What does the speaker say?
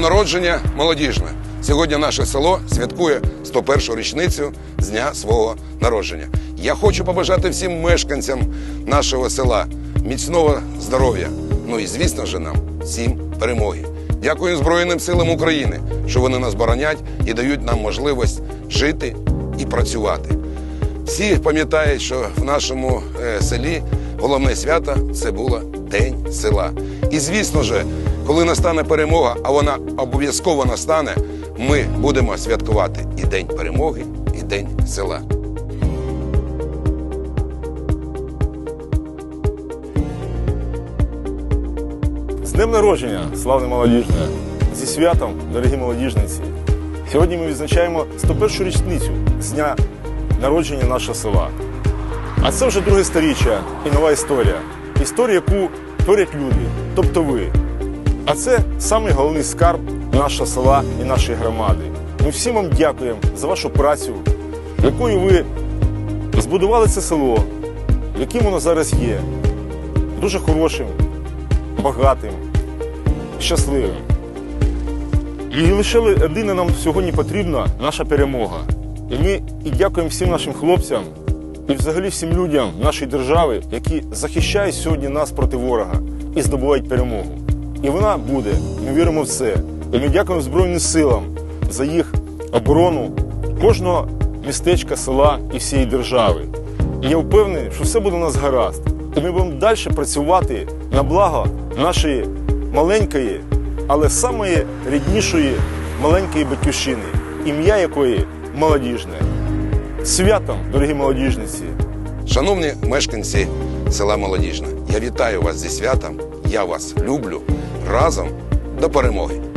народження молодіжне. Сьогодні наше село святкує 101 річницю з дня свого народження. Я хочу побажати всім мешканцям нашого села міцного здоров'я. Ну і звісно ж нам всім перемоги. Дякую Збройним силам України, що вони нас боронять і дають нам можливість жити і працювати. Всі пам'ятають, що в нашому е, селі головне свято це було День села. І звісно ж, коли настане перемога, а вона обов'язково настане, ми будемо святкувати і День перемоги, і День села. З днем народження, славне молодіжне! Зі святом, дорогі молодіжниці! Сьогодні ми відзначаємо 101 річницю з дня народження нашого села. А це вже друге сторіччя і нова історія. Історія, яку творять люди, тобто ви. А це самий головний скарб нашого села і нашої громади. Ми всім вам дякуємо за вашу працю, якою ви збудували це село, яким воно зараз є. Дуже хорошим, багатим, щасливим. І лише єдине нам сьогодні потрібна наша перемога. І ми і дякуємо всім нашим хлопцям і взагалі всім людям нашої держави, які захищають сьогодні нас проти ворога і здобувають перемогу. І вона буде. Ми віримо в це. І ми дякуємо Збройним силам за їх оборону кожного містечка, села і всієї держави. І я впевнений, що все буде у нас гаразд. І ми будемо далі працювати на благо нашої маленької, але самої ріднішої маленької батьківщини, ім'я якої молодіжне. Святом, дорогі молодіжниці! Шановні мешканці села Молодіжне, я вітаю вас зі святом. Я вас люблю. Разом до перемоги.